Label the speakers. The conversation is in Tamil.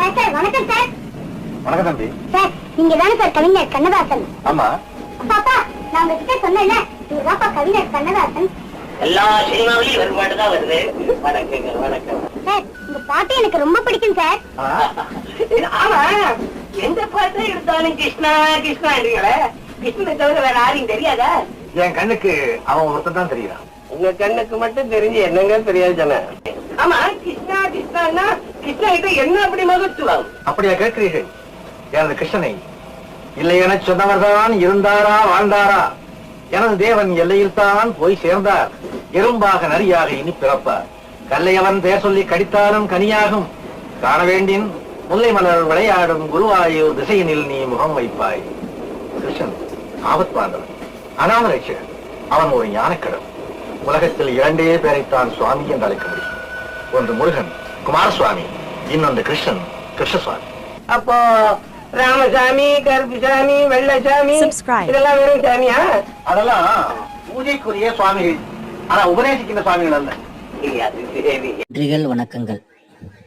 Speaker 1: சார் சார் வணக்கம் சார்.
Speaker 2: வணக்கம் தம்பி.
Speaker 1: சார் நீங்க தானே சார் கவிஞர் கண்ணதாசன்?
Speaker 2: ஆமா.
Speaker 1: பாப்பா நான் உங்ககிட்ட சொன்னேன்ல இவர்தாப்பா கவிஞர் கண்ணதாசன்?
Speaker 3: எல்லா இவர் தான் வருது. வணக்கங்க வணக்கம்.
Speaker 1: சார் இந்த பாட்டு எனக்கு ரொம்ப பிடிக்கும் சார்.
Speaker 3: ஆமா. எந்த பாட்டு எடுத்தாலும் கிருஷ்ணா கிருஷ்ணான்றீங்களே கிருஷ்ணனை தவிர வேற யாரையும் தெரியாதா?
Speaker 2: என் கண்ணுக்கு அவன் ஒருத்தன் தான் தெரியுறான்.
Speaker 3: உங்க கண்ணுக்கு மட்டும் தெரிஞ்சு என்னங்க தெரியாது சொன்ன ஆமா கிருஷ்ணா கிருஷ்ணா கிருஷ்ணா என்ன அப்படி மகத்துவம்?
Speaker 2: அப்படியா கேட்கிறீர்கள்? எனது கிருஷ்ணனை. இல்லை என சொன்னவர்தான் இருந்தாரா வாழ்ந்தாரா? எனது தேவன் எல்லையில் தான் போய் சேர்ந்தார். எறும்பாக நரியாக இனி பிறப்பார். கல்லையவன் பெயர் சொல்லி கடித்தாலும் கனியாகும். காண வேண்டின் முல்லை மலர் விளையாடும் குருவாயூர் திசையினில் நீ முகம் வைப்பாய். கிருஷ்ணன் ஆபத்பாந்தவன் அனாமரட்சகன் அவன் ஒரு ஞானக்கடன் உலகத்தில் இரண்டே பேரைத்தான் சுவாமி என்று அழைக்க முடியும். ஒன்று முருகன் குமாரசுவாமி. இன்னொன்று கிருஷ்ணன் கிருஷ்ணசுவாமி.
Speaker 3: அப்போ ராமசாமி கருப்புசாமி வெள்ளசாமி. இதெல்லாம் வெறும் சாமியா
Speaker 2: அதெல்லாம் பூஜைக்குரிய சுவாமிகள் ஆனா உபதேசிக்கின்ற சுவாமிகள் அல்ல.
Speaker 4: நன்றிகள் வணக்கங்கள்.